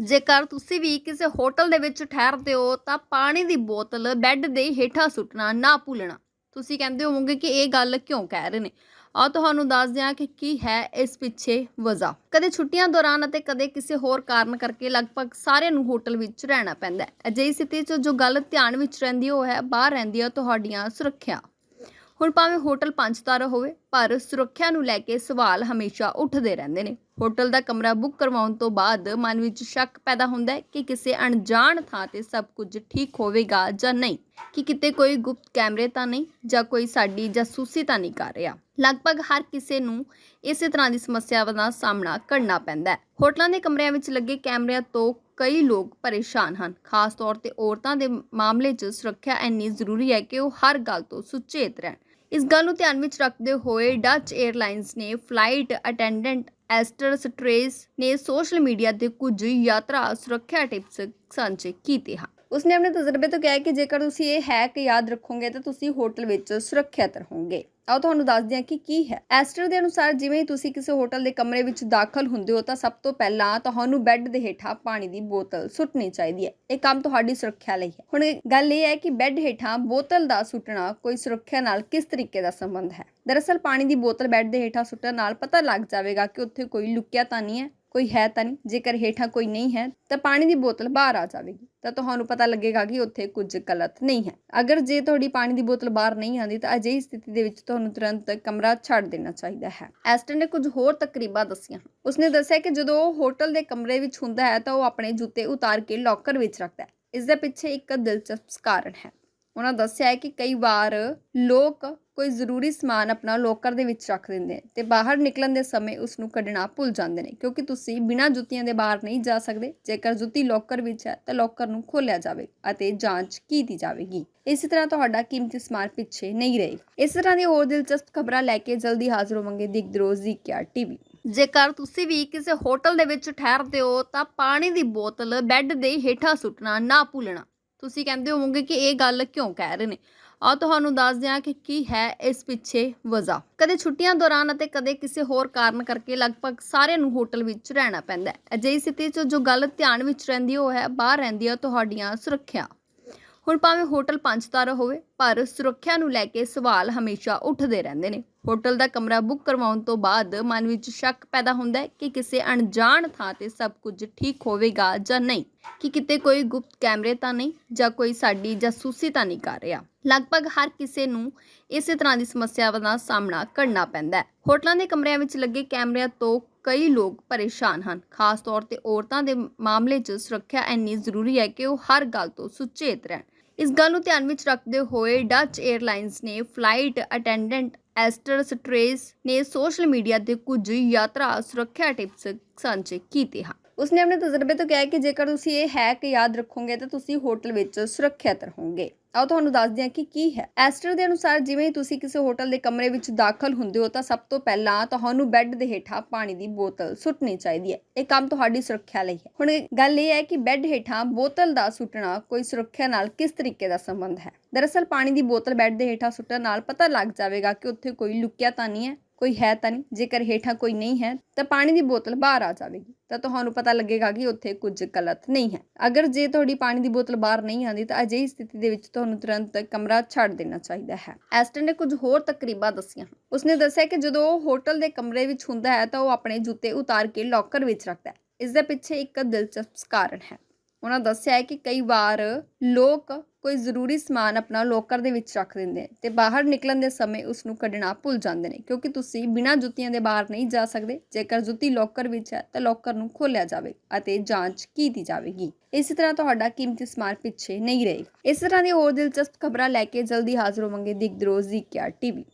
ਜੇਕਰ ਤੁਸੀਂ ਵੀ ਕਿਸੇ ਹੋਟਲ ਦੇ ਵਿੱਚ ਠਹਿਰਦੇ ਹੋ, ਤਾਂ ਪਾਣੀ ਦੀ ਬੋਤਲ ਬੈੱਡ ਦੇ ਹੇਠਾਂ ਸੁੱਟਣਾ ਨਾ ਭੁੱਲਣਾ। ਤੁਸੀਂ ਕਹਿੰਦੇ ਹੋਵੋਗੇ ਕਿ ਇਹ ਗੱਲ ਕਿਉਂ ਕਹਿ ਰਹੇ ਨੇ? ਆ ਤੁਹਾਨੂੰ ਦੱਸ ਦਿਆਂ ਕਿ ਕੀ ਹੈ ਇਸ ਪਿੱਛੇ ਵਜ੍ਹਾ। ਕਦੇ ਛੁੱਟੀਆਂ ਦੌਰਾਨ ਅਤੇ ਕਦੇ ਕਿਸੇ ਹੋਰ ਕਾਰਨ ਕਰਕੇ ਲਗਭਗ ਸਾਰਿਆਂ ਨੂੰ ਹੋਟਲ ਵਿੱਚ ਰਹਿਣਾ ਪੈਂਦਾ ਹੈ। ਅਜਿਹੀ ਸਥਿਤੀ 'ਚ ਜੋ ਗੱਲ ਧਿਆਨ ਵਿੱਚ ਰਹਿੰਦੀ ਉਹ ਹੈ ਬਾਹਰ ਰਹਿੰਦੀ ਹੈ ਤੁਹਾਡੀਆਂ ਸੁਰੱਖਿਆ ਹੁਣ ਭਾਵੇਂ ਹੋਟਲ ਪੰਜ ਤਾਰਾ ਹੋਵੇ, ਪਰ ਸੁਰੱਖਿਆ ਨੂੰ ਲੈ ਕੇ ਸਵਾਲ ਹਮੇਸ਼ਾ ਉੱਠਦੇ ਰਹਿੰਦੇ ਨੇ। ਹੋਟਲ ਦਾ ਕਮਰਾ ਬੁੱਕ ਕਰਵਾਉਣ ਤੋਂ ਬਾਅਦ ਮਨ ਵਿੱਚ ਸ਼ੱਕ ਪੈਦਾ ਹੁੰਦਾ ਹੈ ਕਿ ਕਿਸੇ ਅਣਜਾਣ ਥਾਂ ਤੇ ਸਭ ਕੁਝ ਠੀਕ ਹੋਵੇਗਾ ਜਾਂ ਨਹੀਂ, ਕਿ ਕਿਤੇ ਕੋਈ ਗੁਪਤ ਕੈਮਰੇ ਤਾਂ ਨਹੀਂ ਜਾਂ ਕੋਈ ਸਾਡੀ ਜਾਸੂਸੀ ਤਾਂ ਨਹੀਂ ਕਰ ਰਿਹਾ। ਲਗਭਗ ਹਰ ਕਿਸੇ ਨੂੰ ਇਸੇ ਤਰ੍ਹਾਂ ਦੀ ਸਮੱਸਿਆਵਾਂ ਦਾ ਸਾਹਮਣਾ ਕਰਨਾ ਪੈਂਦਾ ਹੈ। ਹੋਟਲਾਂ ਦੇ ਕਮਰਿਆਂ ਵਿੱਚ ਲੱਗੇ ਕੈਮਰਿਆਂ ਤੋਂ ਕਈ ਲੋਕ ਪਰੇਸ਼ਾਨ ਹਨ। ਖਾਸ ਤੌਰ ਤੇ ਔਰਤਾਂ ਦੇ ਮਾਮਲੇ 'ਚ ਸੁਰੱਖਿਆ ਇੰਨੀ ਜ਼ਰੂਰੀ ਹੈ ਕਿ ਉਹ ਹਰ ਗੱਲ ਤੋਂ ਸੁਚੇਤ ਰਹਿਣ। ਇਸ ਗੱਲ ਨੂੰ ਧਿਆਨ ਵਿੱਚ ਰੱਖਦੇ ਹੋਏ ਡੱਚ 에ਅਰਲਾਈਨਸ ਨੇ ਫਲਾਈਟ ਅਟੈਂਡੈਂਟ ਐਸਟਰ ਸਟ੍ਰੇਸ ਨੇ ਸੋਸ਼ਲ ਮੀਡੀਆ ਤੇ ਕੁਝ ਯਾਤਰਾ ਸੁਰੱਖਿਆ ਟਿਪਸ ਸਾਂਝੇ ਕੀਤੇ ਹਨ। ਉਸਨੇ ਆਪਣੇ ਤਜਰਬੇ ਤੋਂ ਕਿਹਾ ਕਿ ਜੇਕਰ ਤੁਸੀਂ ਇਹ ਹੈਕ ਯਾਦ ਰੱਖੋਗੇ ਤਾਂ ਤੁਸੀਂ ਹੋਟਲ ਵਿੱਚ ਸੁਰੱਖਿਅਤ ਰਹੋਗੇ। ਆਓ ਤੁਹਾਨੂੰ ਦੱਸਦੇ ਹਾਂ ਕਿ ਕੀ ਹੈ। ਐਸਟਰ ਦੇ ਅਨੁਸਾਰ ਜਿਵੇਂ ਤੁਸੀਂ ਕਿਸੇ ਹੋਟਲ ਦੇ ਕਮਰੇ ਵਿੱਚ ਦਾਖਲ ਹੁੰਦੇ ਹੋ ਤਾਂ ਸਭ ਤੋਂ ਪਹਿਲਾਂ ਤੁਹਾਨੂੰ ਬੈੱਡ ਦੇ ਹੇਠਾਂ ਪਾਣੀ ਦੀ ਬੋਤਲ ਸੁੱਟਣੀ ਚਾਹੀਦੀ ਹੈ। ਇਹ ਕੰਮ ਤੁਹਾਡੀ ਸੁਰੱਖਿਆ ਲਈ ਹੈ। ਹੁਣ ਗੱਲ ਇਹ ਹੈ ਕਿ ਬੈੱਡ ਹੇਠਾਂ ਬੋਤਲ ਦਾ ਸੁੱਟਣਾ ਕੋਈ ਸੁਰੱਖਿਆ ਨਾਲ ਕਿਸ ਤਰੀਕੇ ਦਾ ਸੰਬੰਧ ਹੈ? ਦਰਅਸਲ ਪਾਣੀ ਦੀ ਬੋਤਲ ਬੈੱਡ ਦੇ ਹੇਠਾਂ ਸੁੱਟਣ ਨਾਲ ਪਤਾ ਲੱਗ ਜਾਵੇਗਾ ਕਿ ਉੱਥੇ ਕੋਈ ਲੁਕਿਆ ਤਾਂ ਨਹੀਂ ਹੈ। ਕੋਈ ਹੈ ਤਾਂ ਨਹੀਂ, ਜੇਕਰ ਹੇਠਾਂ ਕੋਈ ਨਹੀਂ ਹੈ, ਤਾਂ ਪਾਣੀ ਦੀ ਬੋਤਲ ਬਾਹਰ ਆ ਜਾਵੇਗੀ। ਤਾਂ ਤੁਹਾਨੂੰ ਪਤਾ ਲੱਗੇਗਾ ਕਿ ਉੱਥੇ ਕੁਝ ਗਲਤ ਨਹੀਂ ਹੈ। ਅਗਰ ਜੇ ਤੁਹਾਡੀ ਪਾਣੀ ਦੀ ਬੋਤਲ ਬਾਹਰ ਨਹੀਂ ਆਉਂਦੀ, ਤਾਂ ਅਜਿਹੀ ਸਥਿਤੀ ਦੇ ਵਿੱਚ ਤੁਹਾਨੂੰ ਤੁਰੰਤ ਕਮਰਾ ਛੱਡ ਦੇਣਾ ਚਾਹੀਦਾ ਹੈ। ਐਸਟਨ ਨੇ ਕੁਝ ਹੋਰ ਤਕਰੀਬਾਂ ਦੱਸੀਆਂ ਉਸਨੇ ਦੱਸਿਆ ਕਿ ਜਦੋਂ ਉਹ ਹੋਟਲ ਦੇ ਕਮਰੇ ਵਿੱਚ ਹੁੰਦਾ ਹੈ, ਤਾਂ ਉਹ ਆਪਣੇ ਜੁੱਤੇ ਉਤਾਰ ਕੇ ਲੌਕਰ ਵਿੱਚ ਰੱਖਦਾ ਹੈ। ਇਸ ਦੇ ਪਿੱਛੇ ਇੱਕ ਦਿਲਚਸਪ ਕਾਰਨ ਹੈ। ਉਹਨਾਂ ਦੱਸਿਆ ਹੈ ਕਿ ਕਈ ਵਾਰ ਲੋਕ ਕੋਈ ਜ਼ਰੂਰੀ ਸਮਾਨ ਆਪਣਾ ਲੋਕਰ ਦੇ ਵਿੱਚ ਰੱਖ ਦਿੰਦੇ ਨੇ ਤੇ ਬਾਹਰ ਨਿਕਲਣ ਦੇ ਸਮੇਂ ਉਸ ਨੂੰ ਕੱਢਣਾ ਭੁੱਲ ਜਾਂਦੇ ਨੇ ਕਿਉਂਕਿ ਤੁਸੀਂ ਬਿਨਾਂ ਜੁੱਤੀਆਂ ਦੇ ਬਾਹਰ ਨਹੀਂ ਜਾ ਸਕਦੇ। ਜੇਕਰ ਜੁੱਤੀ ਲੋਕਰ ਵਿੱਚ ਹੈ ਤਾਂ ਲੋਕਰ ਨੂੰ ਖੋਲਿਆ ਜਾਵੇ ਅਤੇ ਜਾਂਚ ਕੀਤੀ ਜਾਵੇਗੀ। ਇਸੇ ਤਰ੍ਹਾਂ ਤੁਹਾਡਾ ਕੀਮਤੀ ਸਮਾਨ ਪਿੱਛੇ ਨਹੀਂ ਰਹੇਗਾ ਇਸ ਤਰ੍ਹਾਂ ਦੀ ਹੋਰ ਦਿਲਚਸਪ ਖਬਰਾਂ ਲੈ ਕੇ ਜਲਦੀ ਹਾਜ਼ਰ ਹੋਵਾਂਗੇ ਦਿਗਦਰੋਜ ਦੀ ਕਿਆ ਟੀਵੀ। ਜੇਕਰ ਤੁਸੀਂ ਵੀ ਕਿਸੇ ਹੋਟਲ ਦੇ ਵਿੱਚ ਠਹਿਰਦੇ ਹੋ ਤਾਂ ਪਾਣੀ ਦੀ ਬੋਤਲ ਬੈੱਡ ਦੇ ਹੇਠਾਂ ਸੁੱਟਣਾ ਨਾ ਭੁੱਲਣਾ। ਤੁਸੀਂ ਕਹਿੰਦੇ ਹੋਵੋਗੇ ਕਿ ਇਹ ਗੱਲ ਕਿਉਂ ਕਹਿ ਰਹੇ ਨੇ? ਆ ਤੁਹਾਨੂੰ ਦੱਸ ਦਿਆਂ ਕਿ ਕੀ ਹੈ ਇਸ ਪਿੱਛੇ ਵਜ੍ਹਾ। ਕਦੇ ਛੁੱਟੀਆਂ ਦੌਰਾਨ ਅਤੇ ਕਦੇ ਕਿਸੇ ਹੋਰ ਕਾਰਨ ਕਰਕੇ ਲਗਭਗ ਸਾਰਿਆਂ ਨੂੰ ਹੋਟਲ ਵਿੱਚ ਰਹਿਣਾ ਪੈਂਦਾ ਹੈ। ਅਜਿਹੀ ਸਥਿਤੀ 'ਚ ਜੋ ਗੱਲ ਧਿਆਨ ਵਿੱਚ ਰਹਿੰਦੀ ਉਹ ਹੈ ਬਾਹਰ ਰਹਿੰਦੀ ਹੈ ਤੁਹਾਡੀਆਂ ਸੁਰੱਖਿਆ। ਹੁਣ ਭਾਵੇਂ ਹੋਟਲ ਪੰਜ ਤਾਰਾ ਹੋਵੇ, ਪਰ ਸੁਰੱਖਿਆ ਨੂੰ ਲੈ ਕੇ ਸਵਾਲ ਹਮੇਸ਼ਾ ਉੱਠਦੇ ਰਹਿੰਦੇ ਨੇ। ਹੋਟਲ ਦਾ ਕਮਰਾ ਬੁੱਕ ਕਰਵਾਉਣ ਤੋਂ ਬਾਅਦ ਮਨ ਵਿੱਚ ਸ਼ੱਕ ਪੈਦਾ ਹੁੰਦਾ ਹੈ ਕਿ ਕਿਸੇ ਅਣਜਾਣ ਥਾਂ ਤੇ ਸਭ ਕੁਝ ਠੀਕ ਹੋਵੇਗਾ ਜਾਂ ਨਹੀਂ, ਕਿ ਕਿਤੇ ਕੋਈ ਗੁਪਤ ਕੈਮਰੇ ਤਾਂ ਨਹੀਂ ਜਾਂ ਕੋਈ ਸਾਡੀ ਜਾਸੂਸੀ ਤਾਂ ਨਹੀਂ ਕਰ ਰਿਹਾ। ਲਗਭਗ ਹਰ ਕਿਸੇ ਨੂੰ ਇਸੇ ਤਰ੍ਹਾਂ ਦੀ ਸਮੱਸਿਆਵਾਂ ਦਾ ਸਾਹਮਣਾ ਕਰਨਾ ਪੈਂਦਾ ਹੈ। ਹੋਟਲਾਂ ਦੇ ਕਮਰਿਆਂ ਵਿੱਚ ਲੱਗੇ ਕੈਮਰਿਆਂ ਤੋਂ ਕਈ ਲੋਕ ਪਰੇਸ਼ਾਨ ਹਨ। ਖਾਸ ਤੌਰ ਤੇ ਔਰਤਾਂ ਦੇ ਮਾਮਲੇ 'ਚ ਸੁਰੱਖਿਆ ਇੰਨੀ ਜ਼ਰੂਰੀ ਹੈ ਕਿ ਉਹ ਹਰ ਗੱਲ ਤੋਂ ਸੁਚੇਤ ਰਹਿਣ। ਇਸ ਗੱਲ ਨੂੰ ਧਿਆਨ ਵਿੱਚ ਰੱਖਦੇ ਹੋਏ ਡੱਚ 에ਅਰਲਾਈਨਸ ਨੇ ਫਲਾਈਟ ਅਟੈਂਡੈਂਟ ਐਸਟਰ ਸਟ੍ਰੇਸ ਨੇ ਸੋਸ਼ਲ ਮੀਡੀਆ ਤੇ ਕੁਝ ਯਾਤਰਾ ਸੁਰੱਖਿਆ ਟਿਪਸ ਸਾਂਝੇ ਕੀਤੇ ਹਨ। ਉਸਨੇ ਆਪਣੇ ਤਜਰਬੇ ਤੋਂ ਕਿਹਾ ਕਿ ਜੇਕਰ ਤੁਸੀਂ ਇਹ ਹੈਕ ਯਾਦ ਰੱਖੋਗੇ ਤਾਂ ਤੁਸੀਂ ਹੋਟਲ ਵਿੱਚ ਸੁਰੱਖਿਅਤ ਰਹੋਗੇ। ਆਓ ਤੁਹਾਨੂੰ ਦੱਸਦੇ ਹਾਂ ਕਿ ਕੀ ਹੈ। ਐਸਟਰ ਦੇ ਅਨੁਸਾਰ ਜਿਵੇਂ ਹੀ ਤੁਸੀਂ ਕਿਸੇ ਹੋਟਲ ਦੇ ਕਮਰੇ ਵਿੱਚ ਦਾਖਲ ਹੁੰਦੇ ਹੋ ਤਾਂ ਸਭ ਤੋਂ ਪਹਿਲਾਂ ਤੁਹਾਨੂੰ ਬੈੱਡ ਦੇ ਹੇਠਾਂ ਪਾਣੀ ਦੀ ਬੋਤਲ ਸੁੱਟਣੀ ਚਾਹੀਦੀ ਹੈ। ਇਹ ਕੰਮ ਤੁਹਾਡੀ ਸੁਰੱਖਿਆ ਲਈ ਹੈ। ਹੁਣ ਗੱਲ ਇਹ ਹੈ ਕਿ ਬੈੱਡ ਹੇਠਾਂ ਬੋਤਲ ਦਾ ਸੁੱਟਣਾ ਕੋਈ ਸੁਰੱਖਿਆ ਨਾਲ ਕਿਸ ਤਰੀਕੇ ਦਾ ਸੰਬੰਧ ਹੈ? ਦਰਅਸਲ ਪਾਣੀ ਦੀ ਬੋਤਲ ਬੈੱਡ ਦੇ ਹੇਠਾਂ ਸੁੱਟਣ ਨਾਲ ਪਤਾ ਲੱਗ ਜਾਵੇਗਾ ਕਿ ਉੱਥੇ ਕੋਈ ਲੁਕਿਆ ਤਾਂ ਨਹੀਂ ਹੈ। ਕੋਈ ਹੈ ਤਾਂ ਨਹੀਂ। ਜੇਕਰ ਹੇਠਾਂ ਕੋਈ ਨਹੀਂ ਹੈ, ਤਾਂ ਪਾਣੀ ਦੀ ਬੋਤਲ ਬਾਹਰ ਆ ਜਾਵੇਗੀ। ਤਾਂ ਤੁਹਾਨੂੰ ਪਤਾ ਲੱਗੇਗਾ ਕਿ ਉੱਥੇ ਕੁਝ ਗਲਤ ਨਹੀਂ ਹੈ। ਅਗਰ ਜੇ ਤੁਹਾਡੀ ਪਾਣੀ ਦੀ ਬੋਤਲ ਬਾਹਰ ਨਹੀਂ ਆਉਂਦੀ, ਤਾਂ ਅਜਿਹੀ ਸਥਿਤੀ ਦੇ ਵਿੱਚ ਤੁਹਾਨੂੰ ਤੁਰੰਤ ਕਮਰਾ ਛੱਡ ਦੇਣਾ ਚਾਹੀਦਾ ਹੈ। ਐਸਟਨ ਨੇ ਕੁਝ ਹੋਰ ਤਕਰੀਬਾਂ ਦੱਸੀਆਂ ਉਸਨੇ ਦੱਸਿਆ ਕਿ ਜਦੋਂ ਉਹ ਹੋਟਲ ਦੇ ਕਮਰੇ ਵਿੱਚ ਹੁੰਦਾ ਹੈ, ਤਾਂ ਉਹ ਆਪਣੇ ਜੁੱਤੇ ਉਤਾਰ ਕੇ ਲੌਕਰ ਵਿੱਚ ਰੱਖਦਾ ਹੈ। ਇਸ ਦੇ ਪਿੱਛੇ ਇੱਕ ਦਿਲਚਸਪ ਕਾਰਨ ਹੈ। ਉਹਨਾਂ ਦੱਸਿਆ ਹੈ ਕਿ ਕਈ ਵਾਰ ਲੋਕ ਕੋਈ ਜ਼ਰੂਰੀ ਸਮਾਨ ਆਪਣਾ ਲੋਕਰ ਦੇ ਵਿੱਚ ਰੱਖ ਦਿੰਦੇ ਨੇ ਤੇ ਬਾਹਰ ਨਿਕਲਣ ਦੇ ਸਮੇਂ ਉਸ ਨੂੰ ਕੱਢਣਾ ਭੁੱਲ ਜਾਂਦੇ ਨੇ, ਕਿਉਂਕਿ ਤੁਸੀਂ ਬਿਨਾਂ ਜੁੱਤੀਆਂ ਦੇ ਬਾਹਰ ਨਹੀਂ ਜਾ ਸਕਦੇ। ਜੇਕਰ ਜੁੱਤੀ ਲੋਕਰ ਵਿੱਚ ਹੈ ਤਾਂ ਲੋਕਰ ਨੂੰ ਖੋਲਿਆ ਜਾਵੇ ਅਤੇ ਜਾਂਚ ਕੀਤੀ ਜਾਵੇਗੀ। ਇਸੇ ਤਰ੍ਹਾਂ ਤੁਹਾਡਾ ਕੀਮਤੀ ਸਮਾਨ ਪਿੱਛੇ ਨਹੀਂ ਰਹੇਗਾ। ਇਸ ਤਰ੍ਹਾਂ ਦੀ ਹੋਰ ਦਿਲਚਸਪ ਖਬਰਾਂ ਲੈ ਕੇ ਜਲਦੀ ਹਾਜ਼ਰ ਹੋਵਾਂਗੇ ਦਿਗ ਦਰੋਜ਼ ਦੀ ਕਿਆ ਟੀਵੀ।